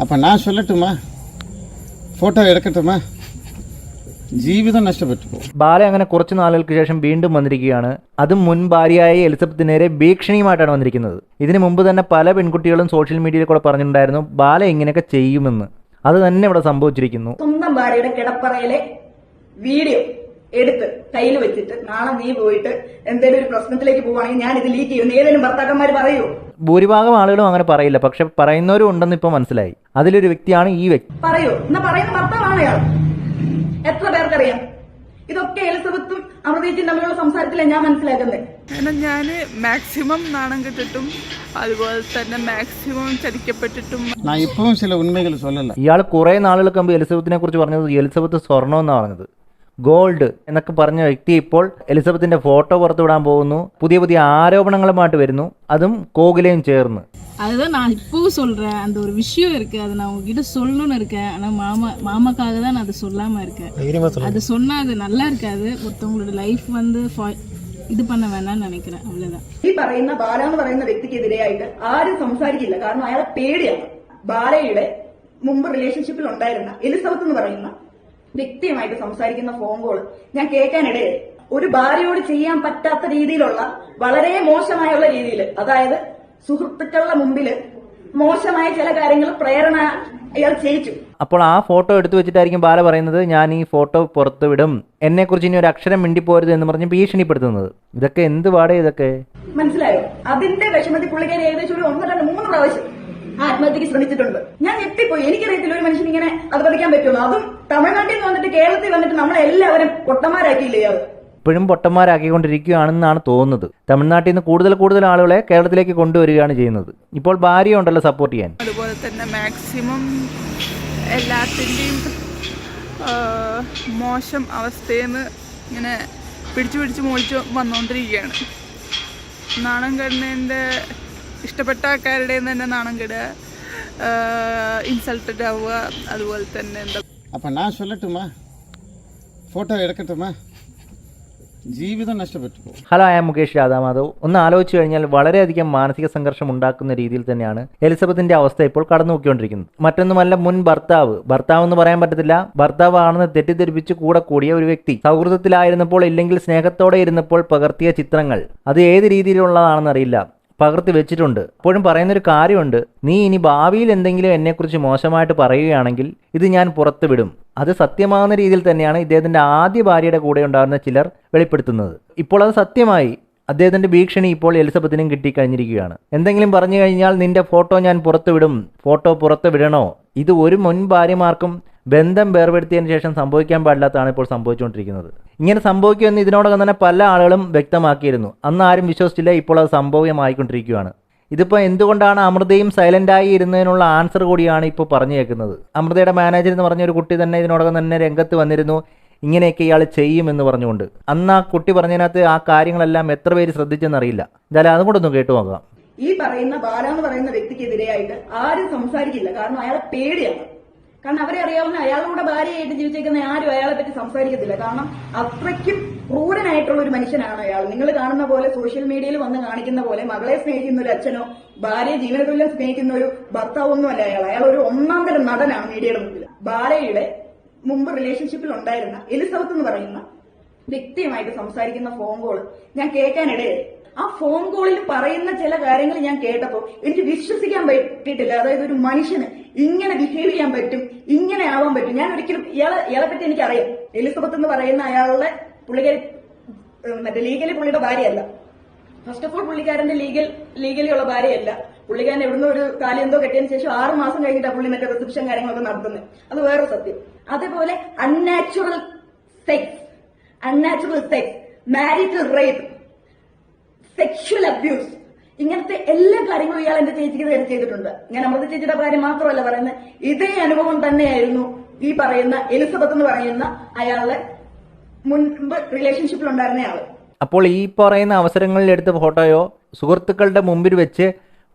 அப்போ நான் சொல்லட்டுமா ஃபோட்டோ எடுக்கட்டுமா ജീവിതം നഷ്ടപ്പെട്ടു പോകും ബാല അങ്ങനെ കുറച്ച് നാളുകൾക്ക് ശേഷം വീണ്ടും വന്നിരിക്കുകയാണ് അതും മുൻ ഭാര്യയായ എലിസബത്തിന് നേരെ ഭീഷണിയുമായിട്ടാണ് വന്നിരിക്കുന്നത് ഇതിനു മുമ്പ് തന്നെ പല പെൺകുട്ടികളും സോഷ്യൽ മീഡിയയിൽ കൂടെ പറഞ്ഞിട്ടുണ്ടായിരുന്നു ബാല ഇങ്ങനെയൊക്കെ ചെയ്യുമെന്ന് അത് തന്നെ ഇവിടെ സംഭവിച്ചിരിക്കുന്നു സ്വന്തം ഭാര്യയുടെ കിടപ്പറയിലെ വീഡിയോ എടുത്ത് കയ്യിൽ വെച്ചിട്ട് നാളെ നീ പോയിട്ട് എന്തെങ്കിലും ഒരു പ്രശ്നത്തിലേക്ക് പോവുകയാണെങ്കിൽ ഞാൻ ഇത് ലീക്ക് ചെയ്യും ഏതെങ്കിലും ഭർത്താക്കന്മാർ പറയൂ ഭൂരിഭാഗം ആളുകളും അങ്ങനെ പറയില്ല. പക്ഷെ പറയുന്നവരും ഉണ്ടെന്ന് ഇപ്പൊ മനസ്സിലായി. അതിലൊരു വ്യക്തിയാണ് ഈ വ്യക്തി. പറയൂ. എന്നാ പറയുന്ന ഭർത്താവാണ് എത്ര പേർക്കറിയാം? ഇതൊക്കെ എലിസബത്തും അമൃതേറ്റും തമ്മിലുള്ള സംസാരത്തിലെ ഞാൻ മനസ്സിലാക്കുന്നത്. കാരണം ഞാൻ മാക്സിമം നാണം കെട്ടിട്ടും അതുപോലെ തന്നെ മാക്സിമം ചതിക്കപ്പെട്ടിട്ടും ഇപ്പോഴും ചില ഉണ്മകൾ ഇയാൾ കുറെ നാളുകൾക്ക് മുമ്പ് എലിസബത്തിനെ കുറിച്ച് പറഞ്ഞത് എലിസബത്ത് സ്വർണം എന്നാണ് പറഞ്ഞത്. ഗോൾഡ് എന്നൊക്കെ പറഞ്ഞ വ്യക്തി ഇപ്പോൾ എലിസബത്തിന്റെ ഫോട്ടോ പുറത്തുവിടാൻ പോകുന്നു പുതിയ പുതിയ ആരോപണങ്ങളുമായിട്ട് വരുന്നു അതും കോകിലയും ചേർന്ന് அதுதான் நான் இப்பவும் சொல்றேன் அந்த ஒரு விஷயம் இருக்கு அதை நான் உங்ககிட்ட சொல்லணும்னு இருக்கேன் ஆனா மாமா மாமாக்காக தான் நான் அதை சொல்லாம இருக்கேன் அது சொன்னா அது நல்லா இருக்காது ஒருத்தவங்களோட லைஃப் வந்து fa- இது பண்ண வேணாம்னு நினைக்கிறேன் அவ்வளவுதான் ഈ പറയുന്ന ബാല എന്ന് പറയുന്ന വ്യക്തിക്കെതിരെയായിട്ട് ആരും സംസാരിക്കില്ല കാരണം അയാളെ പേടിയാണ് ബാലയുടെ മുമ്പ് റിലേഷൻഷിപ്പിൽ ഉണ്ടായിരുന്ന എലിസബത്ത് എന്ന് പറയുന്ന വ്യക്തിയുമായിട്ട് സംസാരിക്കുന്ന ഫോൺ കോൾ ഞാൻ കേൾക്കാനിടയായി ഒരു ഭാര്യയോട് ചെയ്യാൻ പറ്റാത്ത രീതിയിലുള്ള വളരെ മോശമായുള്ള രീതിയിൽ അതായത് സുഹൃത്തുക്കളുടെ മുമ്പിൽ മോശമായ ചില കാര്യങ്ങൾ പ്രേരണ അയാൾ ചെയ്യിച്ചു. അപ്പോൾ ആ ഫോട്ടോ എടുത്തു വെച്ചിട്ടായിരിക്കും ബാല പറയുന്നത് ഞാൻ ഈ ഫോട്ടോ പുറത്തു വിടും എന്നെക്കുറിച്ച് ഇനി ഒരു അക്ഷരം മിണ്ടിപ്പോരുത് എന്ന് പറഞ്ഞ് ഭീഷണിപ്പെടുത്തുന്നത്. ഇതൊക്കെ എന്ത് പാടേ ഇതൊക്കെ? മനസ്സിലായോ? അതിന്റെ വിഷമത്തിൽ പുള്ളിക്കാരി ഏകദേശം ഒരു ഒന്ന് രണ്ട് മൂന്ന് പ്രാവശ്യം ആത്മഹത്യക്ക് ശ്രമിച്ചിട്ടുണ്ട്. ഞാൻ ഞെട്ടിപ്പോയി. എനിക്കറിയത്തില്ല ഒരു മനുഷ്യൻ ഇങ്ങനെ അത് പഠിക്കാൻ പറ്റുമോ അതും തമിഴ്നാട്ടിൽ നിന്ന് വന്നിട്ട് കേരളത്തിൽ വന്നിട്ട് നമ്മളെല്ലാവരും പൊട്ടന്മാരാക്കിയില്ലേ അത്? ഇപ്പോഴും പൊട്ടന്മാരാക്കിക്കൊണ്ടിരിക്കുകയാണെന്നാണ് തോന്നുന്നത്. തമിഴ്നാട്ടിൽ നിന്ന് കൂടുതൽ കൂടുതൽ ആളുകളെ കേരളത്തിലേക്ക് കൊണ്ടുവരികയാണ് ചെയ്യുന്നത്. ഇപ്പോൾ ഭാര്യ ഉണ്ടല്ലോ സപ്പോർട്ട് ചെയ്യാൻ. അതുപോലെ തന്നെ മാക്സിമം എല്ലാത്തിന്റെയും മോശം അവസ്ഥയെന്ന് ഇങ്ങനെ പിടിച്ചു പിടിച്ച് മോളിച്ച് വന്നുകൊണ്ടിരിക്കുകയാണ് നാണം കെടുന്നതിന്റെ ഇഷ്ടപ്പെട്ട ആൾക്കാരുടെ തന്നെ നാണം കെടുക ഇൻസൾട്ടഡ് ആവുക അതുപോലെ തന്നെ എന്താ അപ്പം ഞാൻ ചൊല്ലട്ടുമാ ഫോട്ടോ എടുക്കട്ടുമാ ജീവിതം നഷ്ടപ്പെട്ടു ഹലോ ആയ മുകേഷ് രാധാമാധവ്. ഒന്ന് ആലോചിച്ച് കഴിഞ്ഞാൽ വളരെയധികം മാനസിക സംഘർഷം ഉണ്ടാക്കുന്ന രീതിയിൽ തന്നെയാണ് എലിസബത്തിന്റെ അവസ്ഥ ഇപ്പോൾ കടന്നു നോക്കിക്കൊണ്ടിരിക്കുന്നത് മറ്റൊന്നുമല്ല മുൻ ഭർത്താവ്. ഭർത്താവ് എന്ന് പറയാൻ പറ്റത്തില്ല. ഭർത്താവാണെന്ന് തെറ്റിദ്ധരിപ്പിച്ച് കൂടെ കൂടിയ ഒരു വ്യക്തി. സൗഹൃദത്തിലായിരുന്നപ്പോൾ ഇല്ലെങ്കിൽ സ്നേഹത്തോടെ ഇരുന്നപ്പോൾ പകർത്തിയ ചിത്രങ്ങൾ. അത് ഏത് രീതിയിലുള്ളതാണെന്നറിയില്ല പകർത്തി വെച്ചിട്ടുണ്ട്. അപ്പോഴും പറയുന്നൊരു കാര്യമുണ്ട്. നീ ഇനി ഭാവിയിൽ എന്തെങ്കിലും എന്നെക്കുറിച്ച് മോശമായിട്ട് പറയുകയാണെങ്കിൽ ഇത് ഞാൻ പുറത്തു വിടും അത് സത്യമാകുന്ന രീതിയിൽ തന്നെയാണ് ഇദ്ദേഹത്തിന്റെ ആദ്യ ഭാര്യയുടെ കൂടെ ഉണ്ടാകുന്ന ചിലർ വെളിപ്പെടുത്തുന്നത്. ഇപ്പോൾ അത് സത്യമായി. അദ്ദേഹത്തിന്റെ ഭീഷണി ഇപ്പോൾ എലിസബത്തിനും കിട്ടിക്കഴിഞ്ഞിരിക്കുകയാണ്. എന്തെങ്കിലും പറഞ്ഞു കഴിഞ്ഞാൽ നിന്റെ ഫോട്ടോ ഞാൻ പുറത്തു വിടും. ഫോട്ടോ പുറത്തു വിടണോ? ഇത് ഒരു മുൻ ഭാര്യമാർക്കും ബന്ധം വേർപെടുത്തിയതിന് ശേഷം സംഭവിക്കാൻ പാടില്ലാത്തതാണ് ഇപ്പോൾ സംഭവിച്ചുകൊണ്ടിരിക്കുന്നത്. ഇങ്ങനെ സംഭവിക്കുമെന്ന് ഇതിനോടകം തന്നെ പല ആളുകളും വ്യക്തമാക്കിയിരുന്നു. അന്ന് ആരും വിശ്വസിച്ചില്ല ഇപ്പോൾ അത് സംഭവ്യമായിക്കൊണ്ടിരിക്കുകയാണ് ഇതിപ്പോൾ എന്തുകൊണ്ടാണ് അമൃതയും സൈലന്റായി ഇരുന്നതിനുള്ള ആൻസർ കൂടിയാണ് ഇപ്പോൾ പറഞ്ഞു കേൾക്കുന്നത് അമൃതയുടെ മാനേജർ എന്ന് പറഞ്ഞ ഒരു കുട്ടി തന്നെ ഇതിനോടകം തന്നെ രംഗത്ത് വന്നിരുന്നു. ഇങ്ങനെയൊക്കെ ഇയാൾ ചെയ്യുമെന്ന് പറഞ്ഞുകൊണ്ട്. അന്ന് ആ കുട്ടി പറഞ്ഞതിനകത്ത് ആ കാര്യങ്ങളെല്ലാം എത്ര പേര് ശ്രദ്ധിച്ചെന്നറിയില്ല. എന്തായാലും അതും കൂടെ ഒന്ന് കേട്ടു നോക്കാം. ഈ പറയുന്ന ബാല എന്ന് പറയുന്ന വ്യക്തിക്കെതിരെയായിട്ട് ആരും സംസാരിക്കില്ല. കാരണം അയാളെ പേടിയാണ്. കാരണം അവരെ അറിയാവുന്ന അയാളുടെ ഭാര്യയായിട്ട് ജീവിച്ചേക്കുന്ന ആരും അയാളെ പറ്റി സംസാരിക്കത്തില്ല. കാരണം അത്രയ്ക്കും ക്രൂരനായിട്ടുള്ള ഒരു മനുഷ്യനാണ് അയാൾ. നിങ്ങൾ കാണുന്ന പോലെ സോഷ്യൽ മീഡിയയിൽ വന്ന് കാണിക്കുന്ന പോലെ മകളെ സ്നേഹിക്കുന്ന ഒരു അച്ഛനോ ഭാര്യ ജീവനതുല്യം സ്നേഹിക്കുന്ന ഒരു ഭർത്താവൊന്നും അല്ല അയാൾ. അയാൾ ഒരു ഒന്നാം തരം നടനാണ് മീഡിയയുടെ മുമ്പിൽ. ബാലയുടെ മുമ്പ് റിലേഷൻഷിപ്പിൽ ഉണ്ടായിരുന്ന എലിസബത്ത് എന്ന് പറയുന്ന വ്യക്തിയുമായിട്ട് സംസാരിക്കുന്ന ഫോൺ കോൾ ഞാൻ കേൾക്കാനിടയായി. ആ ഫോൺ കോളിൽ പറയുന്ന ചില കാര്യങ്ങൾ ഞാൻ കേട്ടപ്പോൾ എനിക്ക് വിശ്വസിക്കാൻ പറ്റിയിട്ടില്ല. അതായത് ഒരു മനുഷ്യന് ഇങ്ങനെ ബിഹേവ് ചെയ്യാൻ പറ്റും ഇങ്ങനെ ആവാൻ പറ്റും. ഞാൻ ഒരിക്കലും ഇയാളെ ഇയാളെ പറ്റി എനിക്കറിയാം. എലിസബത്ത് എന്ന് പറയുന്ന അയാളുടെ പുള്ളിക്കാരി മറ്റേ ലീഗലി പുള്ളിയുടെ ഭാര്യയല്ല. ഫസ്റ്റ് ഓഫ് ഓൾ പുള്ളിക്കാരന്റെ ലീഗൽ ലീഗലി ഉള്ള ഭാര്യയല്ല. പുള്ളിക്കാരൻ എവിടുന്ന് ഒരു കാലം എന്തോ കെട്ടിയതിന് ശേഷം ആറ് മാസം കഴിഞ്ഞിട്ടാണ് പുള്ളി മറ്റേ റിസപ്ഷൻ കാര്യങ്ങളൊക്കെ നടത്തുന്നത് അത് വേറെ സത്യം. അതേപോലെ unnatural sex unnatural sex marital rape sexual abuse ഇങ്ങനത്തെ എല്ലാ കാര്യങ്ങളും ഇയാൾ എന്റെ ചേച്ചിക്ക് നേരെ ചെയ്തിട്ടുണ്ട്. ഞാൻ അമൃത ചേച്ചിയുടെ കാര്യം മാത്രമല്ല പറയുന്നത് ഇതേ അനുഭവം തന്നെയായിരുന്നു ഈ പറയുന്ന എലിസബത്ത് എന്ന് പറയുന്ന അയാളുടെ മുൻപ് റിലേഷൻഷിപ്പിൽ ഉണ്ടായിരുന്ന ആൾ. അപ്പോൾ ഈ പറയുന്ന അവസരങ്ങളിൽ എടുത്ത ഫോട്ടോയോ സുഹൃത്തുക്കളുടെ മുമ്പിൽ വെച്ച്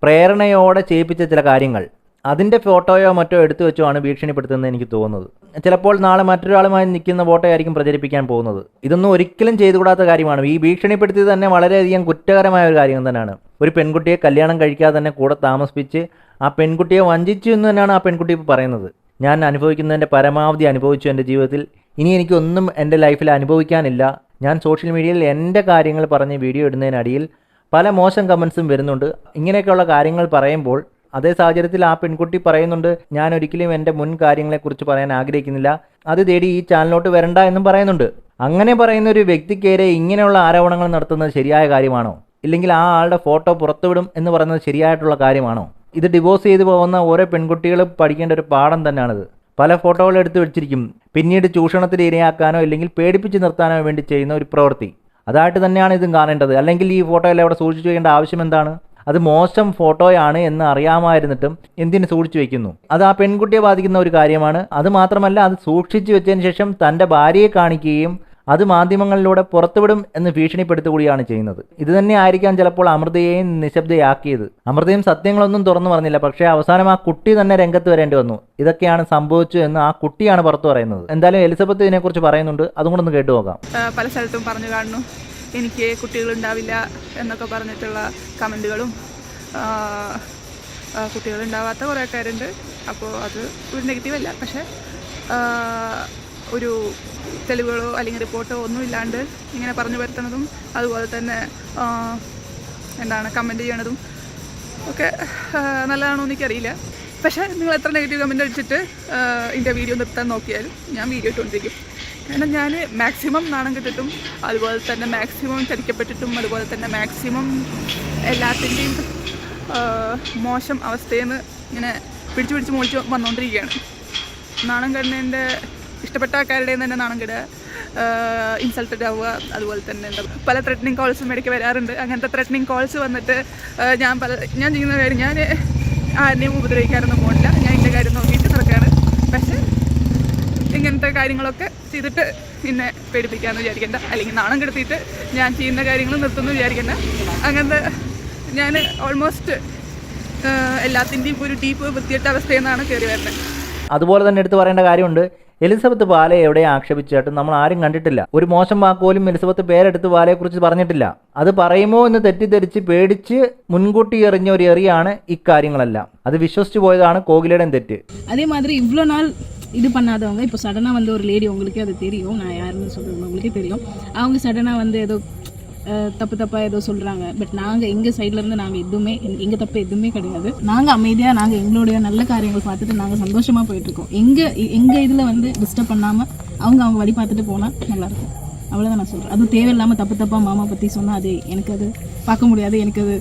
പ്രേരണയോടെ ചെയ്യിപ്പിച്ച ചില കാര്യങ്ങൾ. അതിന്റെ ഫോട്ടോയോ മറ്റോ എടുത്തു വെച്ചോ ആണ് ഭീഷണിപ്പെടുത്തുന്നത് എനിക്ക് തോന്നുന്നത്. ചിലപ്പോൾ നാളെ മറ്റൊരാളുമായി നിൽക്കുന്ന ഫോട്ടോ ആയിരിക്കും പ്രചരിപ്പിക്കാൻ പോകുന്നത്. ഇതൊന്നും ഒരിക്കലും ചെയ്തുകൂടാത്ത കാര്യമാണ്. ഈ ഭീഷണിപ്പെടുത്തിയത് തന്നെ വളരെയധികം കുറ്റകരമായ ഒരു കാര്യം തന്നെയാണ്. ഒരു പെൺകുട്ടിയെ കല്യാണം കഴിക്കാതെ തന്നെ കൂടെ താമസിപ്പിച്ച് ആ പെൺകുട്ടിയെ വഞ്ചിച്ചു എന്ന് തന്നെയാണ് ആ പെൺകുട്ടി ഇപ്പോൾ പറയുന്നത്. ഞാൻ അനുഭവിക്കുന്നതിന്റെ പരമാവധി അനുഭവിച്ചു എന്റെ ജീവിതത്തിൽ. ഇനി എനിക്കൊന്നും എന്റെ ലൈഫിൽ അനുഭവിക്കാനില്ല. ഞാൻ സോഷ്യൽ മീഡിയയിൽ എന്റെ കാര്യങ്ങൾ പറഞ്ഞ് വീഡിയോ ഇടുന്നതിനടിയിൽ പല മോശം കമൻസും വരുന്നുണ്ട്. ഇങ്ങനെയൊക്കെയുള്ള കാര്യങ്ങൾ പറയുമ്പോൾ അതേ സാഹചര്യത്തിൽ ആ പെൺകുട്ടി പറയുന്നുണ്ട് ഞാൻ ഒരിക്കലും എന്റെ മുൻ കാര്യങ്ങളെക്കുറിച്ച് പറയാൻ ആഗ്രഹിക്കുന്നില്ല. അത് തേടി ഈ ചാനലിലോട്ട് വരണ്ട എന്നും പറയുന്നുണ്ട്. അങ്ങനെ പറയുന്ന ഒരു വ്യക്തിക്കേരെ ഇങ്ങനെയുള്ള ആരോപണങ്ങൾ നടത്തുന്നത് ശരിയായ കാര്യമാണോ? ഇല്ലെങ്കിൽ ആ ആളുടെ ഫോട്ടോ പുറത്തുവിടും എന്ന് പറയുന്നത് ശരിയായിട്ടുള്ള കാര്യമാണോ? ഇത് ഡിവോഴ്സ് ചെയ്തു പോകുന്ന ഓരോ പെൺകുട്ടികൾ പഠിക്കേണ്ട ഒരു പാഠം തന്നെയാണിത്. പല ഫോട്ടോകൾ എടുത്ത് വെച്ചിരിക്കും. പിന്നീട് ചൂഷണത്തിന് ഇരയാക്കാനോ ഇല്ലെങ്കിൽ പേടിപ്പിച്ച് നിർത്താനോ വേണ്ടി ചെയ്യുന്ന ഒരു പ്രവൃത്തി. അതായിട്ട് തന്നെയാണ് ഇതും കാണേണ്ടത്. അല്ലെങ്കിൽ ഈ ഫോട്ടോയിൽ അവിടെ സൂക്ഷിച്ചു വയ്ക്കേണ്ട ആവശ്യം എന്താണ്? അത് മോശം ഫോട്ടോയാണ് എന്ന് അറിയാമായിരുന്നിട്ടും എന്തിനു സൂക്ഷിച്ചു വെക്കുന്നു? അത് ആ പെൺകുട്ടിയെ ബാധിക്കുന്ന ഒരു കാര്യമാണ്. അത് മാത്രമല്ല അത് സൂക്ഷിച്ചു വെച്ചതിന് ശേഷം തന്റെ ഭാര്യയെ കാണിക്കുകയും അത് മാധ്യമങ്ങളിലൂടെ പുറത്തുവിടും എന്ന് ഭീഷണിപ്പെടുത്തുകൂടിയാണ് ചെയ്യുന്നത്. ഇത് തന്നെ ആയിരിക്കാം ചിലപ്പോൾ അമൃതയെയും നിശബ്ദയാക്കിയത്. അമൃതയും സത്യങ്ങളൊന്നും തുറന്നു പറഞ്ഞില്ല. പക്ഷേ അവസാനം ആ കുട്ടി തന്നെ രംഗത്ത് വരേണ്ടി വന്നു. ഇതൊക്കെയാണ് സംഭവിച്ചു എന്ന് ആ കുട്ടിയാണ് പുറത്തു പറയുന്നത്. എന്തായാലും എലിസബത്ത് ഇതിനെക്കുറിച്ച് പറയുന്നുണ്ട്. അതും കൂടെ ഒന്ന് കേട്ടു നോക്കാം. പല സ്ഥലത്തും പറഞ്ഞു കാണുന്നു. എനിക്ക് കുട്ടികളുണ്ടാവില്ല എന്നൊക്കെ പറഞ്ഞിട്ടുള്ള കമന്റുകളും കുട്ടികളുണ്ടാവാത്ത കുറേ ആൾക്കാരുണ്ട്. അപ്പോൾ അത് ഒരു നെഗറ്റീവ് അല്ല പക്ഷേ ഒരു തെളിവുകളോ അല്ലെങ്കിൽ റിപ്പോർട്ടോ ഒന്നും ഇല്ലാണ്ട് ഇങ്ങനെ പറഞ്ഞു വരുത്തുന്നതും അതുപോലെ തന്നെ എന്താണ് കമന്റ് ചെയ്യണതും ഒക്കെ നല്ലതാണോ എനിക്കറിയില്ല. പക്ഷേ നിങ്ങൾ എത്ര നെഗറ്റീവ് കമന്റ് അടിച്ചിട്ട് എന്റെ വീഡിയോ നിർത്താൻ നോക്കിയാലും ഞാൻ വീഡിയോ ഇട്ടുകൊണ്ടിരിക്കും. കാരണം ഞാൻ മാക്സിമം നാണം കിട്ടിട്ടും അതുപോലെ തന്നെ മാക്സിമം ചതിക്കപ്പെട്ടിട്ടും അതുപോലെ തന്നെ മാക്സിമം എല്ലാത്തിന്റെയും മോശം അവസ്ഥയെന്ന് ഇങ്ങനെ പിടിച്ചു പിടിച്ച് മോളിച്ച് വന്നുകൊണ്ടിരിക്കുകയാണ് നാണം കെടുന്നതിന്റെ ഇഷ്ടപ്പെട്ട ആൾക്കാരുടെ തന്നെ നാണം കെടുക ഇൻസൾട്ടഡ് ആവുക അതുപോലെ തന്നെ എന്താ പല ത്രെറ്റനിങ് കോൾസും ഇടയ്ക്ക് വരാറുണ്ട്. അങ്ങനത്തെ ത്രെറ്റനിങ് കോൾസ് വന്നിട്ട് ഞാൻ പല ഞാൻ ചെയ്യുന്ന കാര്യം ഞാൻ ആരെയും ഉപദ്രവിക്കാനൊന്നും പോകില്ല ഞാൻ എന്റെ കാര്യം നോക്കിയിട്ട് നടക്കാറ് പക്ഷേ ഇങ്ങനത്തെ കാര്യങ്ങളൊക്കെ ചെയ്തിട്ട് പിന്നെ പേടിപ്പിക്കാമെന്ന് വിചാരിക്കണ്ട. അല്ലെങ്കിൽ നാണം കെടുത്തിയിട്ട് ഞാൻ ചെയ്യുന്ന കാര്യങ്ങൾ നിർത്തുന്നു വിചാരിക്കണ്ട. അങ്ങനത്തെ ഞാൻ ഓൾമോസ്റ്റ് എല്ലാത്തിന്റെയും ഒരു ഡീപ്പ് വൃത്തിയിട്ട അവസ്ഥയിൽ നിന്നാണ് കയറി വരുന്നത്. അതുപോലെ തന്നെ എടുത്ത് പറയേണ്ട കാര്യമുണ്ട്. എലിസബത്ത് ബാലെ എവിടെ ആക്ഷേപിച്ചിട്ട് നമ്മൾ ആരും കണ്ടിട്ടില്ല. ഒരു മോശം വാക്കുപോലും എലിസബത്ത് പേരെടുത്ത് ബാലയെക്കുറിച്ച് പറഞ്ഞിട്ടില്ല. അത് പറയുമോ എന്ന് തെറ്റിദ്ധരിച്ച് പേടിച്ച് മുൻകൂട്ടി എറിഞ്ഞ ഒരു എറിയാണ് ഇക്കാര്യങ്ങളെല്ലാം. അത് വിശ്വസിച്ചു പോയതാണ് കോകിലയുടെ തെറ്റ്. അതേമാതിരി ഇவ்வளோ நாள் ഇത് பண்ணாதவங்க ഇപ്പൊ சடனாக വന്ന ഒരു ലേഡി ഉണ്ടെങ്കിൽ അത് தெரியும் ഞാൻ யாருன்னு சொல்கிறது உங்களுக்கே தெரியும் அவங்க சடனாக வந்து ஏதோ தப்பு தப்பாக ஏதோ சொல்கிறாங்க பட் நாங்கள் எங்கள் சைட்லேருந்து நாங்கள் எதுவுமே எங்கள் தப்பு எதுவுமே கிடையாது நாங்கள் அமைதியாக நாங்கள் எங்களுடைய நல்ல காரியங்கள் பார்த்துட்டு நாங்கள் சந்தோஷமாக போயிட்டுருக்கோம் எங்கள் எங்கள் இதில் வந்து டிஸ்டர்ப் பண்ணாமல் அவங்க அவங்க வழி பார்த்துட்டு போனால் நல்லாயிருக்கும் அவ்வளோதான் நான் சொல்கிறேன் அதுவும் தேவையில்லாமல் தப்பு தப்பாக மாமா பற்றி சொன்னால் அது எனக்கு அது பார்க்க முடியாது எனக்கு அது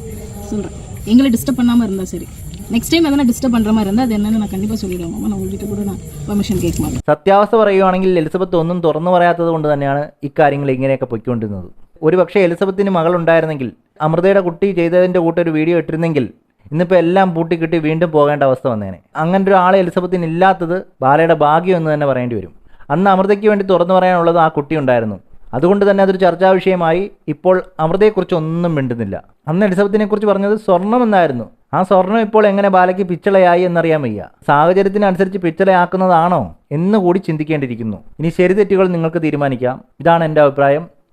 சொல்கிறேன் எங்களை டிஸ்டர்ப் பண்ணாமல் இருந்தால் சரி நெக்ஸ்ட் டைம் எதனா டிஸ்டர்ப் பண்ணுற மாதிரி இருந்தால் அது என்னன்னு நான் கண்டிப்பாக சொல்லிடுவேன் மாமா நான் உங்கள்கிட்ட கூட நான் பெர்மிஷன் கேட்க மாட்டேன் സത്യാവസ്ഥ പറയുവാണെങ്കിൽ എലിസബത്ത് ഒന്നും തുറന്നു പറയാത്തത് കൊണ്ട് തന്നെയാണ് ഇക്കാര്യങ്ങൾ ഇങ്ങനെയൊക്കെ പൊയ്ക്കൊണ്ടിരുന്നത് ഒരു പക്ഷേ എലിസബത്തിന് മകളുണ്ടായിരുന്നെങ്കിൽ അമൃതയുടെ കുട്ടി ചെയ്തതിന്റെ കൂട്ടൊരു വീഡിയോ ഇട്ടിരുന്നെങ്കിൽ ഇന്നിപ്പോൾ എല്ലാം പൂട്ടിക്കിട്ടി വീണ്ടും പോകേണ്ട അവസ്ഥ വന്നേനെ. അങ്ങനെ ഒരു ആളെ എലിസബത്തിന് ഇല്ലാത്തത് ബാലയുടെ ഭാഗ്യം എന്ന് തന്നെ പറയേണ്ടി വരും. അന്ന് അമൃതയ്ക്ക് വേണ്ടി തുറന്നു പറയാനുള്ളത് ആ കുട്ടി ഉണ്ടായിരുന്നു. അതുകൊണ്ട് തന്നെ അതൊരു ചർച്ചാ വിഷയമായി. ഇപ്പോൾ അമൃതയെക്കുറിച്ച് ഒന്നും മിണ്ടുന്നില്ല. അന്ന് എലിസബത്തിനെ കുറിച്ച് പറഞ്ഞത് സ്വർണം എന്നായിരുന്നു. ആ സ്വർണം ഇപ്പോൾ എങ്ങനെ ബാലയ്ക്ക് പിച്ചളയായി എന്നറിയാൻ വയ്യ. സാഹചര്യത്തിനനുസരിച്ച് പിച്ചളയാക്കുന്നതാണോ എന്ന് കൂടി ചിന്തിക്കേണ്ടിയിരിക്കുന്നു. ഇനി ശരി തെറ്റുകൾ നിങ്ങൾക്ക് തീരുമാനിക്കാം. ഇതാണ് എന്റെ അഭിപ്രായം.